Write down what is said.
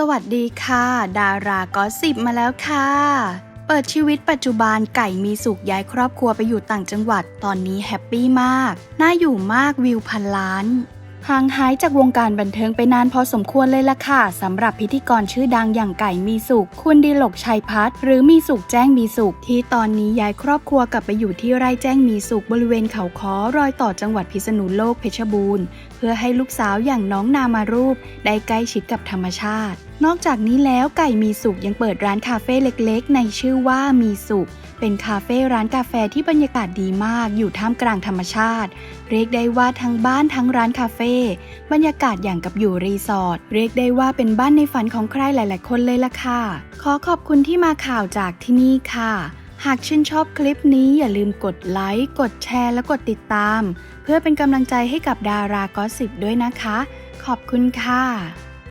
สวัสดีค่ะ ดารากอสิบมาแล้วค่ะ เปิดชีวิตปัจจุบันไก่มีสุขย้ายครอบครัวไปอยู่ต่างจังหวัดตอนนี้แฮปปี้มาก น่าอยู่มากวิวพันล้านห่างหายจากวงการบันเทิงไปนานพอสมควรเลยล่ะค่ะสำหรับพิธีกรชื่อดังอย่างไก่มีสุข คุณดีหลกชัยพัฒน์หรือมีสุขแจ้งมีสุข ที่ตอนนี้ย้ายครอบครัวกลับไปอยู่ที่ไร่แจ้งมีสุขบริเวณเขาค้อรอยต่อจังหวัดพิษณุโลกเพชรบูรณ์ เพื่อให้ลูกสาวอย่างน้องนามารูป ได้ใกล้ชิดกับธรรมชาติ นอกจากนี้แล้วไก่มีสุขยังเปิดร้านคาเฟ่เล็กๆ ในชื่อว่ามีสุขเป็นคาเฟ่ร้านกาแฟที่บรรยากาศดีมาก อยู่ท่ามกลางธรรมชาติ เรียกได้ว่าทั้งบ้านทั้งร้านคาเฟ่บรรยากาศอย่างกับอยู่รีสอร์ทเรียกได้ว่าเป็นบ้านในฝันของใครหลาย ๆ คนเลยล่ะค่ะ ขอขอบคุณที่มาข่าวจากที่นี่ค่ะ หากชื่นชอบคลิปนี้อย่าลืมกดไลค์กดแชร์และกดติดตาม เพื่อเป็นกำลังใจให้กับดารากอสิบด้วยนะคะ ขอบคุณค่ะ